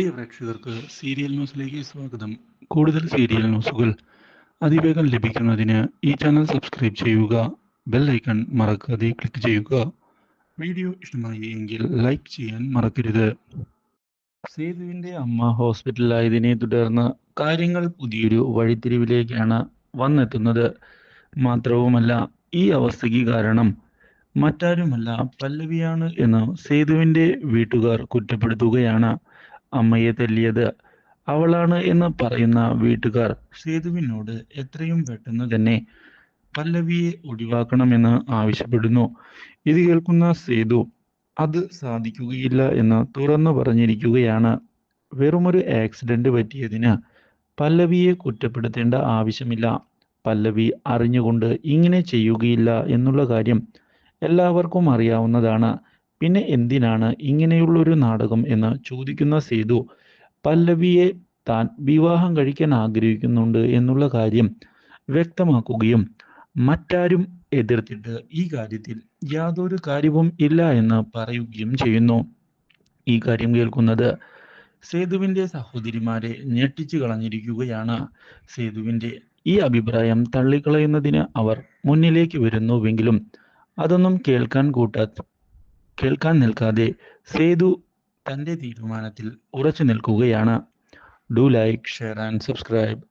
പ്രിയ പ്രേക്ഷകർക്ക് സീരിയൽ ന്യൂസിലേക്ക് സ്വാഗതം. കൂടുതൽ സീരിയൽ ന്യൂസുകൾ അതിവേഗം ലഭിക്കുന്നതിന് ഈ ചാനൽ സബ്സ്ക്രൈബ് ചെയ്യുക ബെൽ ഐക്കൺ മറക്കാതെ ക്ലിക്ക് ചെയ്യുക. വീഡിയോ ഇഷ്ടമായി എങ്കിൽ ലൈക്ക് ചെയ്യാൻ മറക്കരുത്. സേതുവിന്റെ അമ്മ ഹോസ്പിറ്റലിലായതിനെ തുടർന്ന് കാര്യങ്ങൾ പുതിയൊരു വഴിത്തിരിവിലേക്കാണ് വന്നെത്തുന്നത്. മാത്രവുമല്ല ഈ അവസ്ഥയ്ക്ക് കാരണം മറ്റാരുമല്ല പല്ലവിയാണ് എന്ന് സേതുവിന്റെ വീട്ടുകാർ കുറ്റപ്പെടുത്തുകയാണ്. അമ്മയെ തല്ലിയത് അവളാണ് എന്ന് പറയുന്ന വീട്ടുകാർ സേതുവിനോട് എത്രയും പെട്ടെന്ന് തന്നെ പല്ലവിയെ ഒഴിവാക്കണമെന്ന് ആവശ്യപ്പെടുന്നു. ഇത് കേൾക്കുന്ന സേതു അത് സാധിക്കുകയില്ല എന്ന് തുറന്നു പറഞ്ഞിരിക്കുകയാണ്. വെറുമൊരു ആക്സിഡന്റ് പറ്റിയതിന് പല്ലവിയെ കുറ്റപ്പെടുത്തേണ്ട ആവശ്യമില്ല. പല്ലവി അറിഞ്ഞുകൊണ്ട് ഇങ്ങനെ ചെയ്യുകയില്ല എന്നുള്ള കാര്യം എല്ലാവർക്കും അറിയാവുന്നതാണ്. പിന്നെ എന്തിനാണ് ഇങ്ങനെയുള്ളൊരു നാടകം എന്ന് ചോദിക്കുന്ന സേതു പല്ലവിയെ താൻ വിവാഹം കഴിക്കാൻ ആഗ്രഹിക്കുന്നുണ്ട് എന്നുള്ള കാര്യം വ്യക്തമാക്കുകയും മറ്റാരും എതിർത്തിട്ട് ഈ കാര്യത്തിൽ യാതൊരു കാര്യവും ഇല്ല എന്ന് പറയുകയും ചെയ്യുന്നു. ഈ കാര്യം കേൾക്കുന്നത് സേതുവിന്റെ സഹോദരിമാരെ ഞെട്ടിച്ചു കളഞ്ഞിരിക്കുകയാണ്. സേതുവിന്റെ ഈ അഭിപ്രായം തള്ളിക്കളയുന്നതിന് അവർ മുന്നിലേക്ക് വരുന്നുവെങ്കിലും അതൊന്നും കേൾക്കാൻ കൂട്ടാ കേൾക്കാൻ നിൽക്കാതെ സേതു തന്റെ തീരുമാനത്തിൽ ഉറച്ചു നിൽക്കുകയാണ്. Do like share and subscribe